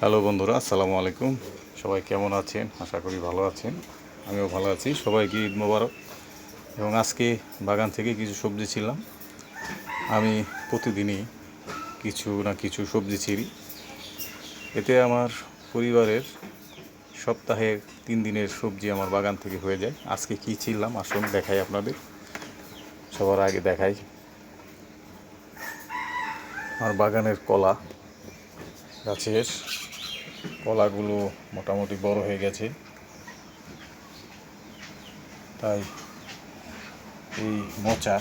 Hello বন্ধুরা, আসসালামু আলাইকুম। সবাই কেমন আছেন? আশা করি ভালো আছেন। আমিও ভালো আছি। সবাইকে ঈদ মোবারক। এবং আজকে বাগান থেকে কিছু সবজি ছিলাম। আমি প্রতিদিনই কিছু না কিছু সবজি ছিঁড়ি। এতে আমার পরিবারের সপ্তাহে তিন দিনের সবজি আমার বাগান থেকে হয়ে যায়। আজকে কী ছিলাম? আসুন, দেখাই আপনাদের। সবার আগে দেখাই। আমার বাগানের কলা গাছের কলাগুলো মোটামুটি বড় হয়ে গেছে। তাই এই মোচা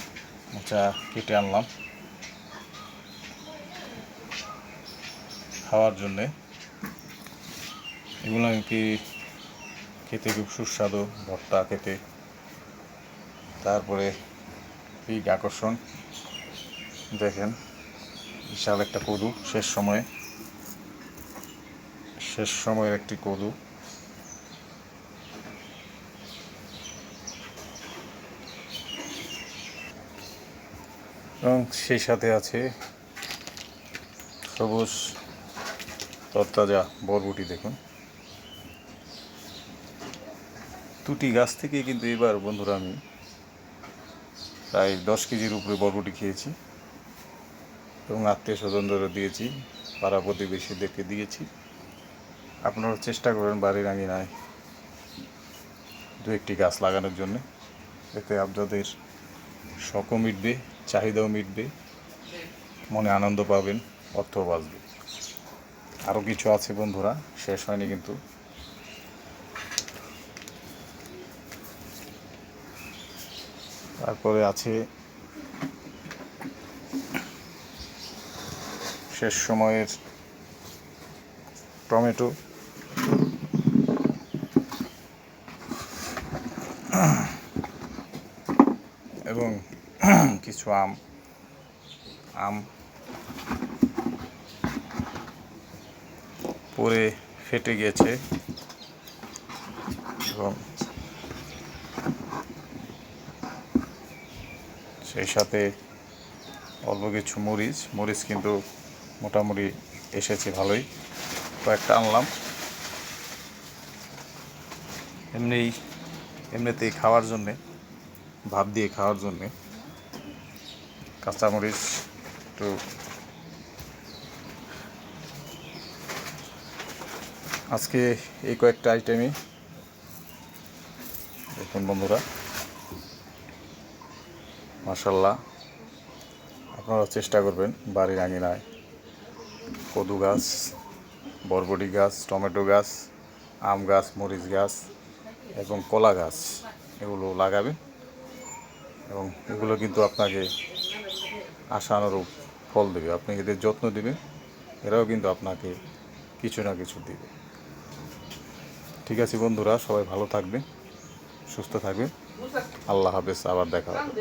মোচা কেটে আনলাম। খাওয়ার জন্যে। এগুলো আমি কি খেতে খুব সুস্বাদু, ভর্তা খেতে। তারপরে পিক আকর্ষণ, দেখেন, বিশাল একটা কদু শেষ সময়ে। শেষ সময়ের একটি কদু। এবং সেই সাথে আছে সবুজ তরতাজা বরবটি, দেখুন। দুটি গাছ থেকে কিন্তু এবার, বন্ধুরা, আমি প্রায় দশ কেজির উপরে বরবটি খেয়েছি এবং আত্মীয় স্বজনদেরও দিয়েছি, পাড়া প্রতিবেশীদেরকে দিয়েছি। আপনারা চেষ্টা করবেন বাড়ির আঙিনায় দু একটি গাছ লাগানোর জন্য। এতে আপনাদের শখও মিটবে, চাহিদাও মিটবে, মনে আনন্দ পাবেন অর্থ বাঁচবে। আরও কিছু আছে বন্ধুরা, শেষ হয়নি কিন্তু। তারপরে আছে শেষ সময়ের টমেটো। এবং কিছু আম আম পরে ফেটে গেছে এবং সেই সাথে অল্প কিছু মরিচ মরিচ কিন্তু মোটামুটি এসেছে ভালোই। কয়েকটা আনলাম। এমনি এমনিতেই খাওয়ার জন্যে, ভাত দিয়ে খাওয়ার জন্যে। কাঁচামরিচ একটু আজকে এই কয়েকটা আইটেমই দেখুন বন্ধুরা মাসাল্লাহ আপনারা চেষ্টা করবেন বাড়ির আঙিনায়। কদু গাছ, বরবটি গাছ, টমেটো গাছ, আম গাছ, মরিচ গাছ এবং কলা গাছ, এগুলো লাগাবে এবং এগুলো কিন্তু আপনাকে আশানুরূপ ফল দেবে। আপনি এদের যত্ন দেবে এরাও কিন্তু আপনাকে কিছু না কিছু দেবে। ঠিক আছে বন্ধুরা, সবাই ভালো থাকবে সুস্থ থাকবে আল্লাহ হাফেজ, আবার দেখা হবে।